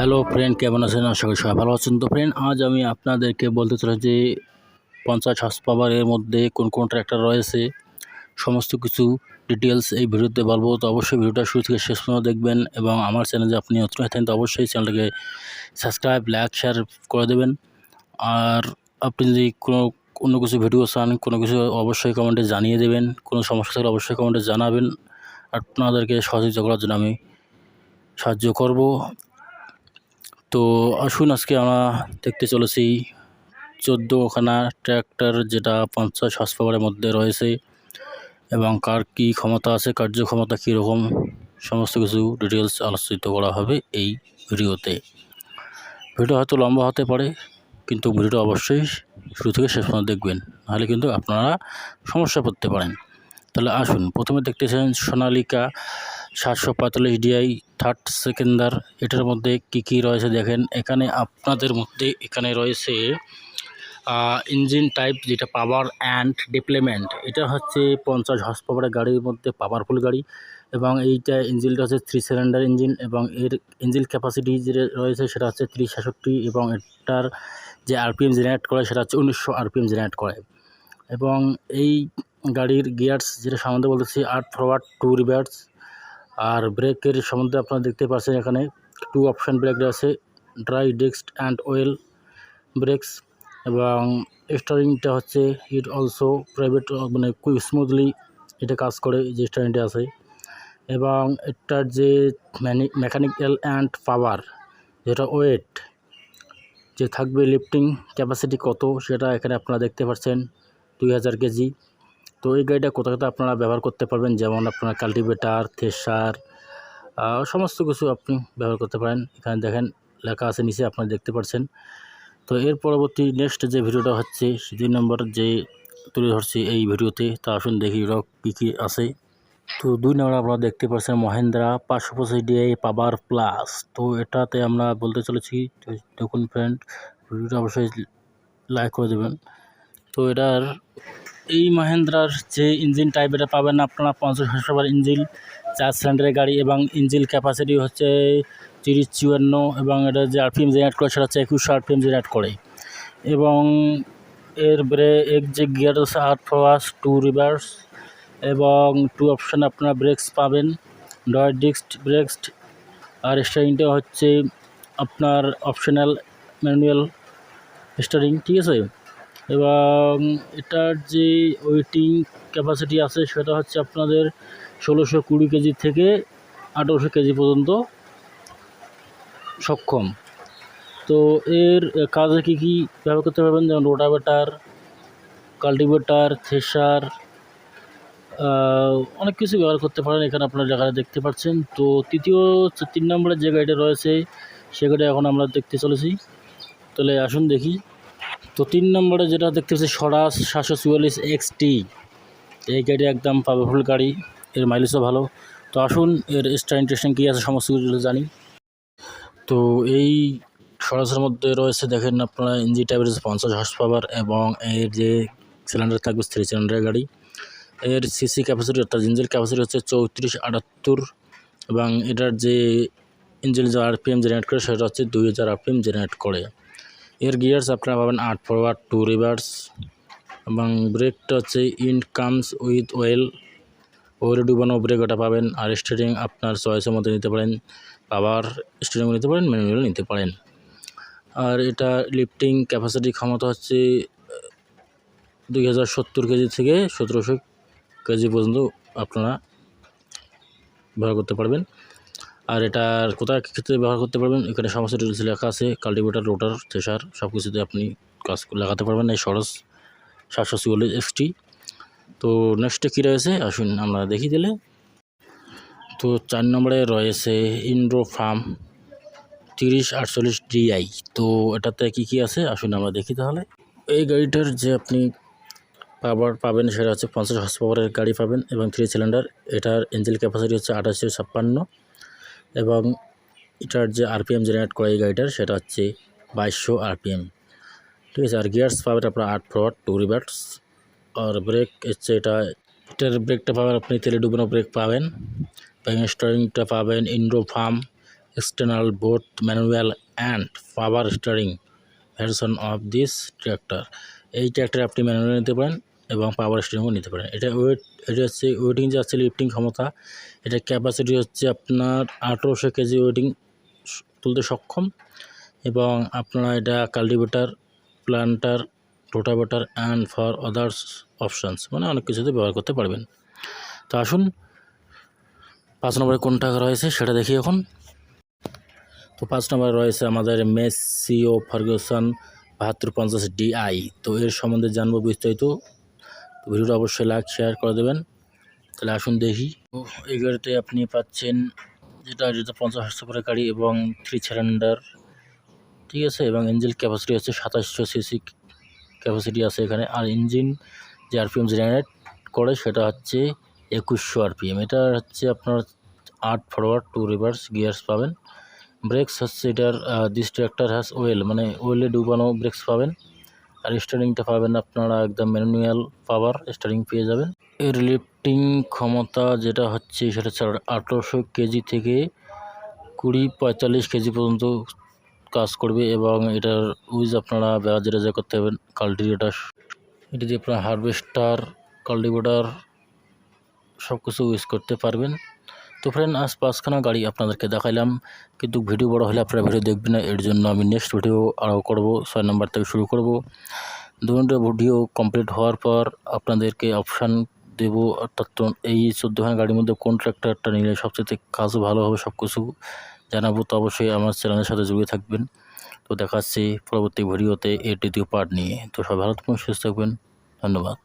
Hello friend, কেমন আছেন? আশা করি সবাই ভালো আছেন। তো ফ্রেন্ড, আজ আমি আপনাদেরকে বলতে চাই যে পঞ্চাশ হাস পাওয়ারের মধ্যে কোন কোন ট্র্যাক্টর রয়েছে, সমস্ত কিছু ডিটেলস এই ভিডিওতে বলব। তো অবশ্যই ভিডিওটা শুরু থেকে শেষ পর্যন্ত দেখবেন এবং আমার চ্যানেলে আপনি নতুন হয়ে থাকেন, তো অবশ্যই চ্যানেলটাকে সাবস্ক্রাইব, লাইক, শেয়ার করে দেবেন। আর আপনি যদি কোনো অন্য কিছু ভিডিও চান, কোনো কিছু অবশ্যই কমেন্টে জানিয়ে দেবেন। কোনো সমস্যা থাকলে অবশ্যই কমেন্টে জানাবেন। আপনাদেরকে সহযোগিতা করার জন্য আমি সাহায্য করব। তো আসুন আজকে আমরা দেখতে চলেছি চোদ্দোখানা ট্র্যাক্টর, যেটা পঞ্চাশ হর্স পাওয়ারের মধ্যে রয়েছে এবং কার কী ক্ষমতা আছে কার্যক্ষমতা কীরকম, সমস্ত কিছু ডিটেলস আলোচিত করা হবে এই ভিডিওতে। ভিডিও হয়তো লম্বা হতে পারে, কিন্তু ভিডিওটা অবশ্যই শুরু থেকে শেষ পর্যন্ত দেখবেন, নাহলে কিন্তু আপনারা সমস্যা পড়তে পারেন। তাহলে আসুন, প্রথমে দেখতেছেন সোনালিকা। সাতশো পঁয়তাল্লিশ ডিআই থার্ড সেকেন্ডার এটার মধ্যে কি কি রয়েছে দেখেন। এখানে আপনাদের মধ্যে এখানে রয়েছে ইঞ্জিন টাইপ যেটা পাওয়ার অ্যান্ড ডিপ্লেমেন্ট এটা হচ্ছে পঞ্চাশ হর্স পাওয়ারের গাড়ির মধ্যে পাওয়ারফুল গাড়ি এবং এইটা ইঞ্জিনটা হচ্ছে থ্রি সিলিন্ডার ইঞ্জিন এবং এর ইঞ্জিন ক্যাপাসিটি যে রয়েছে সেটা হচ্ছে ত্রিশ সাতষট্টি এবং এটার যে আরপিএম জেনারেট করে সেটা হচ্ছে উনিশশো আরপিএম জেনারেট করে। এবং এই গাড়ির গিয়ার্স যেটা সম্বন্ধে বলতেছি আট ফরওয়ার্ড টু রিভার্স আর ব্রেকের সম্বন্ধে আপনারা দেখতে পাচ্ছেন এখানে টু অপশান ব্রেক আছে dry disc and oil brakes এবং স্টারিংটা হচ্ছে ইট অলসো প্রাইভেট মানে স্মুথলি এটা কাজ করে, যে স্টারিংটা আছে। এবং এটার যে মেকানিক্যাল অ্যান্ড পাওয়ার যেটা ওয়েট যে থাকবে লিফটিং ক্যাপাসিটি কত, সেটা এখানে আপনারা দেখতে পাচ্ছেন, দুই হাজার কেজি। তো এই গাড়িটা কোথাও কোথাও আপনারা ব্যবহার করতে পারবেন? যেমন আপনার কাল্টিভেটার, থেসার সমস্ত কিছু আপনি ব্যবহার করতে পারেন। এখানে দেখেন, লেখা আছে নিচে, আপনারা দেখতে পাচ্ছেন তো এর পরবর্তী নেক্সট যে ভিডিওটা হচ্ছে, দুই নম্বর যে তুলে ধরছি এই ভিডিওতে, তা আসুন দেখি রক কী কী আছে। তো দুই নম্বর আপনারা দেখতে পাচ্ছেন মহেন্দ্রা পাঁচশো পঁচিশ ডিআই পাওয়ার প্লাস। তো এটাতে আমরা বলতে চলেছি, দেখুন ফ্রেন্ড ভিডিওটা অবশ্যই লাইক করে দেবেন। তো এটার এই মাহেন্দ্রার যে ইঞ্জিন টাইপ এটা পাবেন আপনারা পঞ্চাশ হাজার ইঞ্জিন, চার সিলিন্ডারের গাড়ি এবং ইঞ্জিন ক্যাপাসিটি হচ্ছে তিরিশ, চুয়ান্ন এবং এটা যে আরপিএম জেনারেট করে সেটা হচ্ছে একুশশো আরপিএম জেনারেট করে। এবং এর ব্রে এক যে গিয়ার আছে আট ফোয়ার্স টু রিভার্স এবং টু অপশান আপনারা ব্রেকস পাবেন ডয় ডিস্ক ব্রেকস আর স্টারিংটা হচ্ছে আপনার অপশনাল ম্যানুয়াল স্টারিং ঠিক আছে? এবং এটার যে ওয়েটিং ক্যাপাসিটি আছে, সেটা হচ্ছে আপনাদের ষোলোশো কুড়ি কেজি থেকে আঠেরোশো কেজি পর্যন্ত সক্ষম। তো এর কাজে কী কী ব্যবহার করতে পারবেন? যেমন রোটাভেটার, কাল্টিভেটার, থেসার অনেক কিছু ব্যবহার করতে পারেন এখানে আপনারা জায়গায় দেখতে পাচ্ছেন। তো তৃতীয় তিন নম্বরের যে গাড়িটা রয়েছে, সে গাড়ি এখন আমরা দেখতে চলেছি। তাহলে আসুন দেখি। তো তিন নম্বরে যেটা দেখতে পাচ্ছি, স্বরাজ সাতশো চুয়াল্লিশ এক্স টি। এই গাড়ি একদম পাওয়ারফুল গাড়ি, এর মাইলেজও ভালো। তো আসুন, এর স্টারিং টেস্টিং কী আছে সমস্ত কিছু জানি। তো এই স্বরাজের মধ্যে রয়েছে, দেখেন আপনারা ইঞ্জি টাইপের পঞ্চাশ হর্স পাওয়ার এবং এর যে সিলিন্ডার থাকবে থ্রি সিলিন্ডারের গাড়ি। এর সিসি ক্যাপাসিটি অর্থাৎ ইঞ্জিন ক্যাপাসিটি হচ্ছে চৌত্রিশ আটাত্তর এবং এটার যে ইঞ্জিন যে আরপিএম জেনারেট করে, সেটা হচ্ছে দুই হাজার আরপিএম জেনারেট করে। এর গিয়ার্স আপনারা পাবেন আট ফরওয়ার্ড টু রিভার্স এবং ব্রেকটা হচ্ছে ইন্ড কামস উইথ ওয়েল ওয়েলে ডুবানো ব্রেক ওটা পাবেন আর স্টিয়ারিং আপনার চয়েসের মধ্যে নিতে পারেন। পাওয়ার স্টিয়ারিংও নিতে পারেন ম্যানুয়াল নিতে পারেন। আর এটা লিফটিং ক্যাপাসিটি ক্ষমতা হচ্ছে দুই হাজার সত্তর কেজি থেকে সতেরোশো কেজি পর্যন্ত আপনারা ব্যবহার করতে পারবেন। আর এটার কোথায় ক্ষেত্রে ব্যবহার করতে পারবেন? এখানে সমস্ত ডিটেলস লেখা আছে। কাল্টিভেটার রোটার থেসার সব কিছুতে আপনি কাজ লাগাতে পারবেন এই সরস সাতশো চুয়াল্লিশ এক্সটি তো নেক্সটে কী রয়েছে? আসুন আমরা দেখি দিলে তো চার নম্বরে রয়েছে ইন্ড্রো ফার্ম তিরিশ আটচল্লিশ ডিআই। তো এটাতে কী কী আছে? আসুন আমরা দেখি তাহলে। এই গাড়িটার যে আপনি পাওয়ার পাবেন সেটা হচ্ছে পঞ্চাশ হর্স পাওয়ারের গাড়ি পাবেন এবং থ্রি সিলিন্ডার এটার ইঞ্জিন ক্যাপাসিটি হচ্ছে আঠাশশো ছাপ্পান্ন। এবং এটার যে আরপিএম জেনারেট করে এই গাড়িটার, সেটা হচ্ছে বাইশশো আরপিএম ঠিক আছে, আর গিয়ার্স পাবেন আপনার আট ফ্রড টু রিভার্স আর ব্রেক হচ্ছে এটা, এটার ব্রেকটা পাবেন আপনি তেলে ডুবানো ব্রেক পাবেন। এবং স্টারিংটা পাবেন Indo Farm external both manual and power steering version of this tractor এই ট্র্যাক্টরে আপনি ম্যানুয়াল নিতে পারেন। এবং পাওয়ার স্টিয়ারিংও নিতে পারেন। এটা ওয়েট এটা হচ্ছে ওয়েটিং যে আছে লিফটিং ক্ষমতা, এটা ক্যাপাসিটি হচ্ছে আপনার আঠেরোশো কেজি ওয়েটিং তুলতে সক্ষম এবং আপনারা এটা cultivator planter rotavator and for others options মানে অনেক কিছুতে ব্যবহার করতে পারবেন। তো আসুন, পাঁচ নম্বরে কোন টাকা রয়েছে সেটা দেখি এখন। তো পাঁচ নম্বরে রয়েছে আমাদের মেসিও ফার্গুসন বাহাত্তর পঞ্চাশ ডিআই তো এর সম্বন্ধে জানব বিস্তারিত। ভিডিওটা অবশ্যই লাইক শেয়ার করে দেবেন। তাহলে আসুন দেখি। তো এই গাড়িতে আপনি পাচ্ছেন যেটা যেটা পঞ্চাশ হর্সপাওয়ারের গাড়ি এবং থ্রি সিলিন্ডার ঠিক আছে? এবং ইঞ্জিন ক্যাপাসিটি হচ্ছে সাতাশশো সিসি ক্যাপাসিটি আছে এখানে। আর ইঞ্জিন যে আরপিএম জেনারেট করে সেটা হচ্ছে একুশশো আরপিএম এটা হচ্ছে আপনার আট ফরওয়ার্ড টু রিভার্স গিয়ার্স পাবেন। ব্রেক্স হচ্ছে এটার দিস ট্র্যাক্টর হ্যাজ ওয়েল মানে ওয়েলে ডুবানো ব্রেক্স পাবেন। আর স্টারিংটা পাবেন আপনারা একদম ম্যানুয়াল পাওয়ার স্টারিং পেয়ে যাবেন। এর লিফটিং ক্ষমতা যেটা হচ্ছে সেটা হচ্ছে আঠেরোশো কেজি থেকে কুড়ি পঁয়তাল্লিশ কেজি পর্যন্ত কাজ করবে এবং এটার উইজ আপনারা বাজারে যা করতে পারবেন, কাল্টিভেটার। এটা দিয়ে আপনার হারভেস্টার, কাল্টিভেটার সব কিছু ইউজ করতে পারবেন। তো ফ্রেন্ড আজ পাঁচখানা গাড়ি আপনাদেরকে দেখাইলাম। কিন্তু ভিডিও বড় হলে আপনারা ভিডিও দেখবেন না, এর জন্য আমি নেক্সট ভিডিও আরও করব, ছয় নম্বর থেকে শুরু করব। দুটো ভিডিও কমপ্লিট হওয়ার পর আপনাদেরকে অপশান দেব, অর্থাৎ এই চোদ্দোখানা গাড়ির মধ্যে কোন ট্র্যাক্টরটা নিলে সবচেয়ে কাজও ভালো হবে সব কিছু জানাব, তো অবশ্যই আমার চ্যানেলের সাথে জুড়ে থাকবেন। তো দেখাচ্ছি পরবর্তী ভিডিওতে এর দ্বিতীয় পার্ট নিয়ে। তো সবাই ভালো থাকবেন, সুস্থ থাকবেন, ধন্যবাদ।